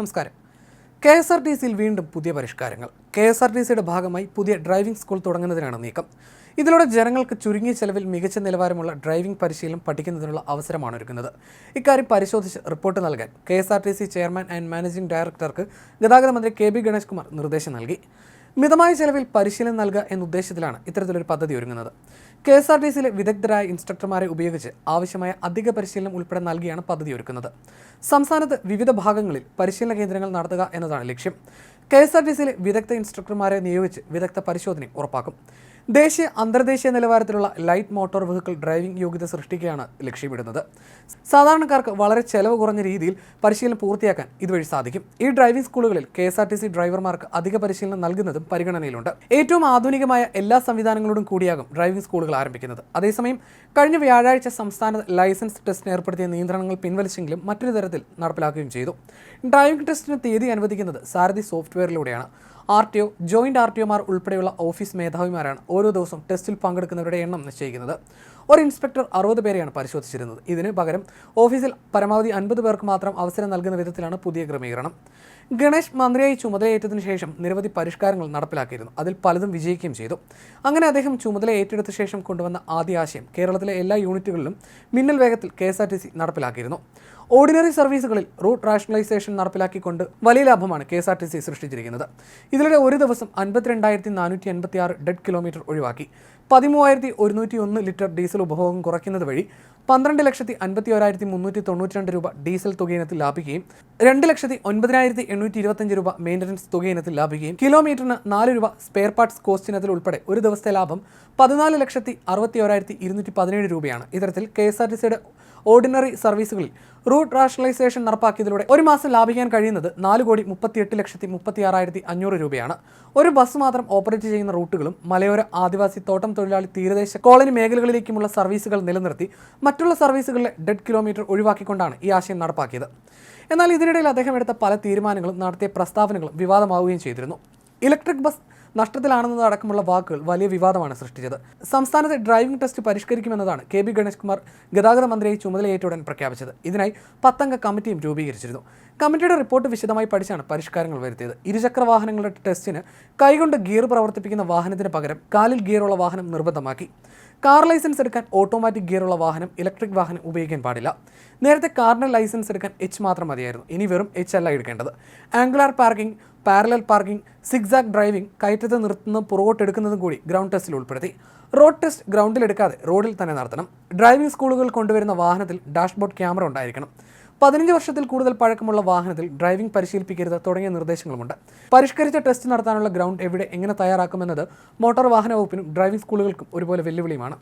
നമസ്കാരം. K S R T സിയിൽ വീണ്ടും പുതിയ പരിഷ്കാരങ്ങൾ. കെ എസ് ആർ ടി സിയുടെ ഭാഗമായി പുതിയ ഡ്രൈവിംഗ് സ്കൂൾ തുടങ്ങുന്നതിനാണ് നീക്കം. ഇതിലൂടെ ജനങ്ങൾക്ക് ചുരുങ്ങിയ ചെലവിൽ മികച്ച നിലവാരമുള്ള ഡ്രൈവിംഗ് പരിശീലനം പഠിക്കുന്നതിനുള്ള അവസരമാണ് ഒരുക്കുന്നത്. ഇക്കാര്യം പരിശോധിച്ച് റിപ്പോർട്ട് നൽകാൻ K S R T C chairman and managing ഡയറക്ടർക്ക് ഗതാഗത മന്ത്രി കെ ബി ഗണേഷ് കുമാർ നിർദ്ദേശം നൽകി. മിതമായ ചെലവിൽ പരിശീലനം നൽകുക എന്ന ഉദ്ദേശത്തിലാണ് ഇത്തരത്തിലൊരു പദ്ധതി ഒരുങ്ങുന്നത്. കെ എസ് ആർ ടി സിയിലെ വിദഗ്ധരായ ഇൻസ്ട്രക്ടർമാരെ ഉപയോഗിച്ച് ആവശ്യമായ അധിക പരിശീലനം ഉൾപ്പെടെ നൽകിയാണ് പദ്ധതി ഒരുക്കുന്നത്. സംസ്ഥാനത്ത് വിവിധ ഭാഗങ്ങളിൽ പരിശീലന കേന്ദ്രങ്ങൾ നടത്തുക എന്നതാണ് ലക്ഷ്യം. കെ എസ് ആർ ടി സിയിലെ വിദഗ്ധ ഇൻസ്ട്രക്ടർമാരെ നിയോഗിച്ച് വിദഗ്ധ പരിശോധന ഉറപ്പാക്കും. ദേശീയ അന്തർദേശീയ നിലവാരത്തിലുള്ള ലൈറ്റ് മോട്ടോർ വെഹിക്കിൾ ഡ്രൈവിംഗ് യോഗ്യത സൃഷ്ടിക്കുകയാണ് ലക്ഷ്യമിടുന്നത്. സാധാരണക്കാർക്ക് വളരെ ചെലവ് കുറഞ്ഞ രീതിയിൽ പരിശീലനം പൂർത്തിയാക്കാൻ ഇതുവഴി സാധിക്കും. ഈ ഡ്രൈവിംഗ് സ്കൂളുകളിൽ K S R T C ഡ്രൈവർമാർക്ക് അധിക പരിശീലനം നൽകുന്നതും പരിഗണനയിലുണ്ട്. ഏറ്റവും ആധുനികമായ എല്ലാ സംവിധാനങ്ങളോടും കൂടിയാകും ഡ്രൈവിംഗ് സ്കൂളുകൾ ആരംഭിക്കുന്നത്. അതേസമയം കഴിഞ്ഞ വ്യാഴാഴ്ച സംസ്ഥാന ലൈസൻസ് ടെസ്റ്റിന് ഏർപ്പെടുത്തിയ നിയന്ത്രണങ്ങൾ പിൻവലിച്ചെങ്കിലും മറ്റൊരു തരത്തിൽ നടപ്പിലാക്കുകയും ചെയ്തു. ഡ്രൈവിംഗ് ടെസ്റ്റിന് തീയതി അനുവദിക്കുന്നത് Sarathi സോഫ്റ്റ്വെയറിലൂടെയാണ്. R T O joint R T ഒമാർ ഉൾപ്പെടെയുള്ള ഓഫീസ് മേധാവിമാരാണ് ഓരോ ദിവസവും ടെസ്റ്റിൽ പങ്കെടുക്കുന്നവരുടെ എണ്ണം നിശ്ചയിക്കുന്നത്. ഒരു ഇൻസ്പെക്ടർ അറുപത് പേരെയാണ് പരിശോധിച്ചിരുന്നത്. ഇതിന് പകരം ഓഫീസിൽ പരമാവധി അൻപത് പേർക്ക് മാത്രം അവസരം നൽകുന്ന വിധത്തിലാണ് പുതിയ ക്രമീകരണം. ഗണേഷ് മന്ത്രിയായി ചുമതലയേറ്റതിനു ശേഷം നിരവധി പരിഷ്കാരങ്ങൾ നടപ്പിലാക്കിയിരുന്നു. അതിൽ പലതും വിജയിക്കുകയും ചെയ്തു. അങ്ങനെ അദ്ദേഹം ചുമതല ഏറ്റെടുത്ത ശേഷം കൊണ്ടുവന്ന ആദ്യ ആശയം കേരളത്തിലെ എല്ലാ യൂണിറ്റുകളിലും മിന്നൽ വേഗത്തിൽ K S R T C നടപ്പിലാക്കിയിരുന്നു. Ordinary സർവീസുകളിൽ റൂട്ട് റാഷണലൈസേഷൻ നടപ്പിലാക്കിക്കൊണ്ട് വലിയ ലാഭമാണ് K S R T C സൃഷ്ടിച്ചിരിക്കുന്നത്. ഇതിലൂടെ ഒരു ദിവസം അൻപത്തിരണ്ടായിരത്തി നാനൂറ്റി എൺപത്തി ആറ് ഡെഡ് കിലോമീറ്റർ ഒഴിവാക്കി. പതിമൂവായിരത്തി ഒരുന്നൂറ്റി ഒന്ന് ലിറ്റർ ഡീസൽ ഉപഭോഗം കുറയ്ക്കുന്നത് വഴി പന്ത്രണ്ട് ലക്ഷത്തി അൻപത്തി ഒരായിരത്തി മുന്നൂറ്റി തൊണ്ണൂറ്റി രൂപ ഡീസൽ തുകയിനത്തിൽ ലാഭിക്കുകയും രണ്ട് ലക്ഷത്തി ഒൻപതിനായിരത്തി എണ്ണൂറ്റി ഇരുപത്തഞ്ച് രൂപ മെയിന്റനൻസ് തുകയിനത്തിൽ ലാഭിക്കുകയും കിലോമീറ്ററിന് നാല് രൂപ സ്പെയർ പാർട്സ് കോസ്റ്റ് ഇനത്തിൽ ഉൾപ്പെടെ ഒരു ദിവസത്തെ ലാഭം പതിനാല് ലക്ഷത്തി അറുപത്തി ഒരായിരത്തി ഇരുന്നൂറ്റി പതിനേഴ് രൂപയാണ്. ഇത്തരത്തിൽ കെ എസ് ആർ ടി സിയുടെ ഓർഡിനറി സർവീസുകളിൽ റൂട്ട് റാഷണലൈസേഷൻ നടപ്പാക്കിയതിലൂടെ ഒരു മാസം ലാഭിക്കാൻ കഴിയുന്നത് നാല് കോടി മുപ്പത്തിയെട്ട് ലക്ഷത്തി മുപ്പത്തി ആറായിരത്തി അഞ്ഞൂറ് രൂപയാണ്. ഒരു ബസ് മാത്രം ഓപ്പറേറ്റ് ചെയ്യുന്ന റൂട്ടുകളും മലയോര ആദിവാസി തോട്ടം തൊഴിലാളി തീരദേശ കോളനി മേഖലകളിലേക്കുമുള്ള സർവീസുകൾ നിലനിർത്തി മറ്റുള്ള സർവീസുകളിലെ ഡെഡ് കിലോമീറ്റർ ഒഴിവാക്കിക്കൊണ്ടാണ് ഈ ആശയം നടപ്പാക്കിയത്. എന്നാൽ ഇതിനിടയിൽ അദ്ദേഹം എടുത്ത പല തീരുമാനങ്ങളും നടത്തിയ പ്രസ്താവനകളും വിവാദമാവുകയും ചെയ്തിരുന്നു. ഇലക്ട്രിക് ബസ് നഷ്ടത്തിലാണെന്നത് അടക്കമുള്ള വാക്കുകൾ വലിയ വിവാദമാണ് സൃഷ്ടിച്ചത്. സംസ്ഥാനത്തെ ഡ്രൈവിംഗ് ടെസ്റ്റ് പരിഷ്കരിക്കുമെന്നതാണ് കെ ബി ഗണേഷ് കുമാർ ഗതാഗത മന്ത്രിയെ ചുമതലയേറ്റുടൻ പ്രഖ്യാപിച്ചത്. ഇതിനായി പത്തംഗ കമ്മിറ്റിയും രൂപീകരിച്ചിരുന്നു. കമ്മിറ്റിയുടെ റിപ്പോർട്ട് വിശദമായി പഠിച്ചാണ് പരിഷ്കാരങ്ങൾ വരുത്തിയത്. ഇരുചക്ര വാഹനങ്ങളുടെ ടെസ്റ്റിന് കൈകൊണ്ട് ഗിയർ പ്രവർത്തിപ്പിക്കുന്ന വാഹനത്തിന് പകരം കാലിൽ ഗിയറുള്ള വാഹനം നിർബന്ധമാക്കി. കാർ ലൈസൻസ് എടുക്കാൻ ഓട്ടോമാറ്റിക് ഗിയറുള്ള വാഹനം ഇലക്ട്രിക് വാഹനം ഉപയോഗിക്കാൻ പാടില്ല. നേരത്തെ കാറിന് ലൈസൻസ് എടുക്കാൻ എച്ച് മാത്രം മതിയായിരുന്നു. ഇനി വെറും എച്ച് അല്ല എടുക്കേണ്ടത്. Angular parking parallel parking zigzag driving കയറ്റത്ത് നിർത്തുന്നതും പുറകോട്ടെടുക്കുന്നതും കൂടി ഗ്രൗണ്ട് ടെസ്റ്റിൽ ഉൾപ്പെടുത്തി. റോഡ് ടെസ്റ്റ് ഗ്രൗണ്ടിൽ എടുക്കാതെ റോഡിൽ തന്നെ നടത്തണം. ഡ്രൈവിംഗ് സ്കൂളുകൾ കൊണ്ടുവരുന്ന വാഹനത്തിൽ ഡാഷ്ബോർഡ് ക്യാമറ ഉണ്ടായിരിക്കണം. പതിനഞ്ച് വർഷത്തിൽ കൂടുതൽ പഴക്കമുള്ള വാഹനത്തിൽ ഡ്രൈവിംഗ് പരിശീലിപ്പിക്കരുത് തുടങ്ങിയ നിർദ്ദേശങ്ങളുമുണ്ട്. പരിഷ്കരിച്ച ടെസ്റ്റ് നടത്താനുള്ള ഗ്രൗണ്ട് എവിടെ എങ്ങനെ തയ്യാറാക്കുമെന്നത് മോട്ടോർ വാഹന വകുപ്പിനും ഡ്രൈവിംഗ് സ്കൂളുകൾക്കും ഒരുപോലെ വെല്ലുവിളിയുമാണ്.